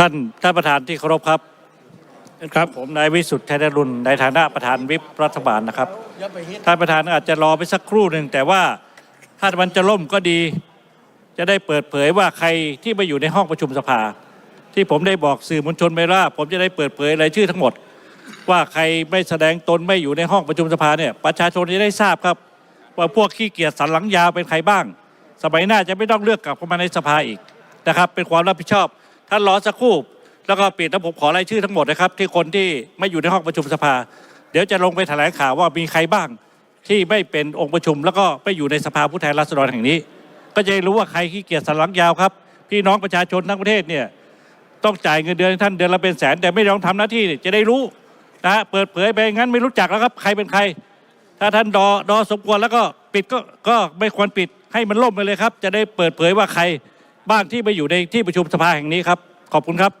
ท่านท่านประธานที่เคารพครับครับผมนายวิสุทธิ์ชัยนรุนในฐานะประธานวิปรัฐบาลนะครับท่านประธานอาจจะรอไปสักครู่หนึ่งแต่ว่าถ้ามันจะล่มก็ดี จะได้เปิดเผยว่าใครที่มาอยู่ในห้องประชุมสภา ที่ผมได้บอกสื่อมวลชนไปว่าผมจะได้เปิดเผยรายชื่อทั้งหมด ว่าใครไม่แสดงตนไม่อยู่ในห้องประชุมสภาเนี่ยประชาชนจะได้ทราบครับ ว่าพวกขี้เกียจสันหลังยาวเป็นใครบ้าง สมัยหน้าจะไม่ต้องเลือกกลับเข้ามาในสภาอีกนะครับ เป็นความรับผิดชอบ ท่านรอสักครู่ แล้วก็ปิดแล้วผมขอรายชื่อทั้งหมดนะครับ ที่คนที่ไม่อยู่ในห้องประชุมสภา เดี๋ยวจะลงไปแถลงข่าวว่ามีใครบ้างที่ไม่เป็นองค์ประชุม แล้วก็ไม่อยู่ในสภาผู้แทนราษฎรแห่งนี้ ก็จะได้รู้ว่าใครขี้เกียจสันหลังยาวครับพี่น้องประชาชนทั้งประเทศเนี่ยต้องจ่ายเงินเดือนท่านเดือนละเป็นแสน แต่ไม่ยอมทำหน้าที่จะได้รู้นะฮะเปิดเผยไปงั้นไม่รู้จักแล้วครับใครเป็นใคร ถ้าท่านดอดอสมควรแล้วก็ปิดก็ก็ไม่ควรปิดให้มันล่มไปเลยครับ จะได้เปิดเผยว่าใคร บ้างที่ไปอยู่ในที่ประชุมสภาแห่งนี้ครับ ขอบคุณครับ